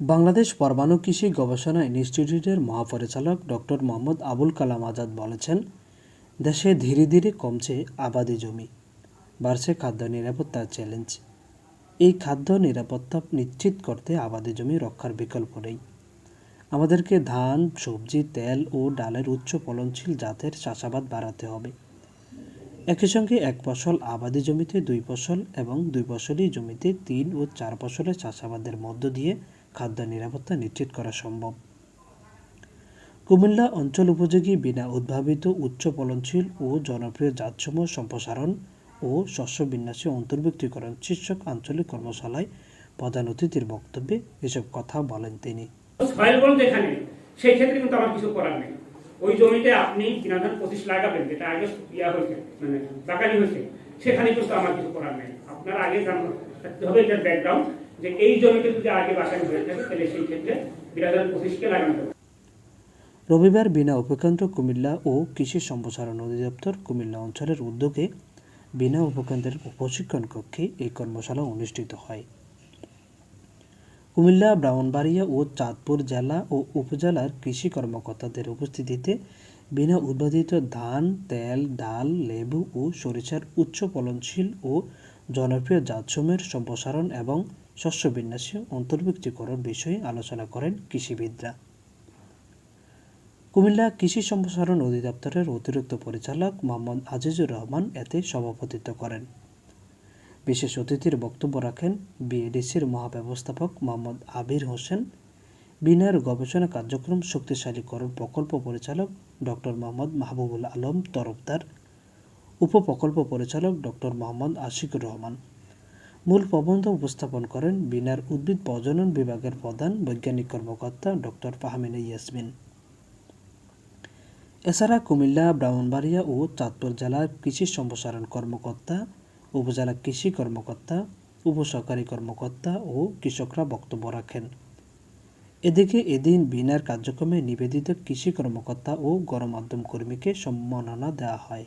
বাংলাদেশ পরমাণু কৃষি গবেষণা ইনস্টিটিউটের মহাপরিচালক ডক্টর মোহাম্মদ আবুল কালাম আজাদ বলেছেন, দেশে ধীরে ধীরে কমছে আবাদি জমি, বাড়ছে খাদ্য নিরাপত্তার চ্যালেঞ্জ এই খাদ্য নিরাপত্তা নিশ্চিত করতে আবাদি জমি রক্ষার বিকল্প নেই। আমাদেরকে ধান, সবজি, তেল ও ডালের উচ্চ ফলনশীল জাতের চাষাবাদ বাড়াতে হবে। একই সঙ্গে এক ফসল আবাদি জমিতে দুই ফসল এবং দুই ফসলি জমিতে তিন ও চার ফসলের চাষাবাদের মধ্য দিয়ে খাদ্য নিরাপত্তা নিশ্চিত করা সম্ভব। কুমিল্লা অঞ্চল উপযোগী বিনা উদ্ভাবিত উচ্চ ফলনশীল ও জনপ্রিয় জাতসমূহ সম্প্রসারণ ও শস্য বিন্যাসে অন্তর্ভুক্তিকরণ শীর্ষক আঞ্চলিক কর্মশালায় প্রধান অতিথির বক্তব্যে এসব কথা বলেন তিনি। সেই ক্ষেত্রে কিন্তু আমার কিছু করার নেই। ওই জমিতে আপনি বিনাধান পঁচিশ লাগাবেন, যেটা আগে ইয়া হয়েছে মানে বাগানি হয়েছে, সেখানে কিন্তু আমার কিছু করার নেই। আপনার আগে জানতে হবে এটার ব্যাকগ্রাউন্ড যে এই জমিতে যদি আগে বাগানি হয়ে থাকে, তাহলে সেই ক্ষেত্রে বিনাধান পঁচিশকে লাগানো হবে। রবিবার বিনা উপকেন্দ্র কুমিল্লা ও কৃষি সম্প্রসারণ অধিদপ্তর কুমিল্লা অঞ্চলের উদ্যোগে বিনা উপকেন্দ্রের প্রশিক্ষণ কক্ষে এই কর্মশালা অনুষ্ঠিত হয়। কুমিল্লা, ব্রাহ্মণবাড়িয়া ও চাঁদপুর জেলা ও উপজেলার কৃষি কর্মকর্তাদের উপস্থিতিতে বিনা উৎপাদিত ধান, তেল, ডাল, লেবু ও সরিষার উচ্চ ফলনশীল ও জনপ্রিয় জাতসমূহের সম্প্রসারণ এবং শস্য বিন্যাসে অন্তর্ভুক্তিকরণ বিষয়ে আলোচনা করেন কৃষিবিদরা। কুমিল্লা কৃষি সম্প্রসারণ অধিদপ্তরের অতিরিক্ত পরিচালক মোহাম্মদ আজিজুর রহমান এতে সভাপতিত্ব করেন। বিশেষ অতিথির বক্তব্য রাখেন বিএডিসির মহাব্যবস্থাপক মোহাম্মদ আবির হোসেন বিনার গবেষণা কার্যক্রম শক্তিশালীকরণ প্রকল্প পরিচালক ডক্টর মোহাম্মদ মাহবুবুল আলম তরফদার উপপ্রকল্প পরিচালক ডক্টর মোহাম্মদ আশিকুর রহমান। মূল প্রবন্ধ উপস্থাপন করেন বিনার উদ্ভিদ প্রজনন বিভাগের প্রধান বৈজ্ঞানিক কর্মকর্তা ডক্টর ফাহমিনা ইয়াসমিন। এছাড়া কুমিল্লা, ব্রাহ্মণবাড়িয়া ও চাঁদপুর জেলার কৃষি সম্প্রসারণ কর্মকর্তা, উপজেলা কৃষি কর্মকর্তা উপসহকারী কর্মকর্তা ও কৃষকরা বক্তব্য রাখেন। এদিকে এদিন বিনার কার্যক্রমে নিবেদিত কৃষি কর্মকর্তা ও গণমাধ্যম কর্মীকে সম্মাননা দেওয়া হয়।